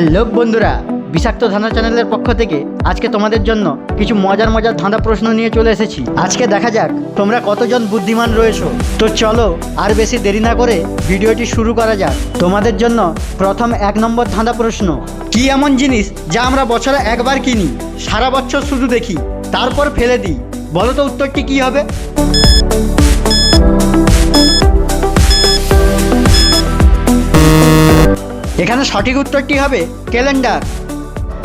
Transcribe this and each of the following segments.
Hello বন্ধুরা, বিষাক্ত ধাঁধা চ্যানেলের পক্ষ থেকে আজকে তোমাদের জন্য কিছু মজার মজার ধাঁধা প্রশ্ন নিয়ে চলে এসেছি। আজকে দেখা যাক তোমরা কতজন বুদ্ধিমান রয়েছো। তো চলো আর বেশি দেরি না করে ভিডিওটি শুরু করা যাক। তোমাদের জন্য প্রথম এক নম্বর ধাঁধা প্রশ্ন, কি এমন জিনিস যা আমরা বছরে একবার কিনি, সারা বছর শুধু দেখি, তারপর ফেলে দিই? বলো তো উত্তরটি কি হবে? এখানে সঠিক উত্তরটি হবে? ক্যালেন্ডার।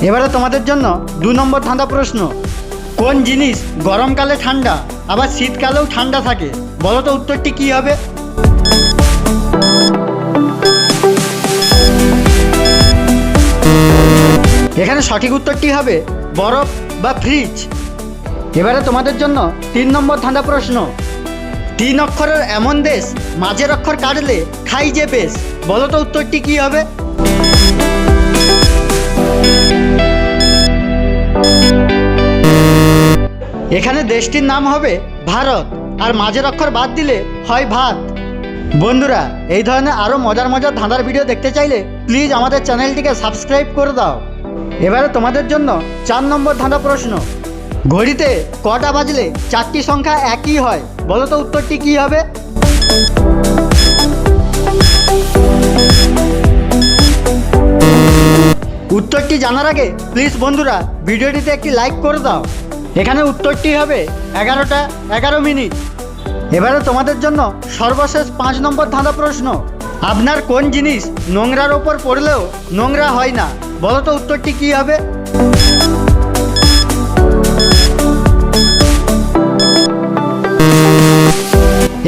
এবারে তোমাদের জন্য দু নম্বর ধাঁধা প্রশ্ন। কোন জিনিস গরমকালে ঠান্ডা, আবার শীতকালেও ঠান্ডা থাকে? বলো তো উত্তরটি কি হবে? এখানে সঠিক উত্তরটি হবে? বরফ বা ফ্রিজ। এবারে তোমাদের জন্য তিন নম্বর ধাঁধা প্রশ্ন। তিন অক্ষরের এমন দেশ মাঝের অক্ষর কাটলে খাই যে বেশ। বলো তো উত্তরটি কি হবে? এখানে দেশটির নাম হবে ভারত, আর মাঝের অক্ষর বাদ দিলে হয় ভাত। বন্ধুরা, এই ধরনের আরও মজার মজার ধাঁধার ভিডিও দেখতে চাইলে প্লিজ আমাদের চ্যানেলটিকে সাবস্ক্রাইব করে দাও। এবারে তোমাদের জন্য চার নম্বর ধাঁধা প্রশ্ন। ঘড়িতে কটা বাজলে চারটি সংখ্যা একই হয়? বলো তো উত্তরটি কি হবে? উত্তরটি জানার আগে প্লিজ বন্ধুরা, ভিডিওটিতে একটি লাইক করে দাও। এখানে উত্তরটি হবে এগারোটা এগারো মিনিট। এবারে তোমাদের জন্য সর্বশেষ পাঁচ নম্বর ধাঁধা প্রশ্ন। আপনার কোন জিনিস নোংরার ওপর পড়লেও নোংরা হয় না? বলো তো উত্তরটি কি হবে?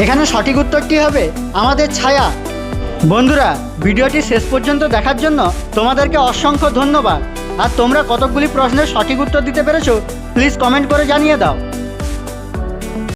এখানে সঠিক উত্তরটি হবে, আমাদের ছায়া। বন্ধুরা, ভিডিওটি শেষ পর্যন্ত দেখার জন্য তোমাদেরকে অসংখ্য ধন্যবাদ। আর তোমরা কতকগুলি প্রশ্নের সঠিক উত্তর দিতে পেরেছ প্লিজ কমেন্ট করে জানিয়ে দাও।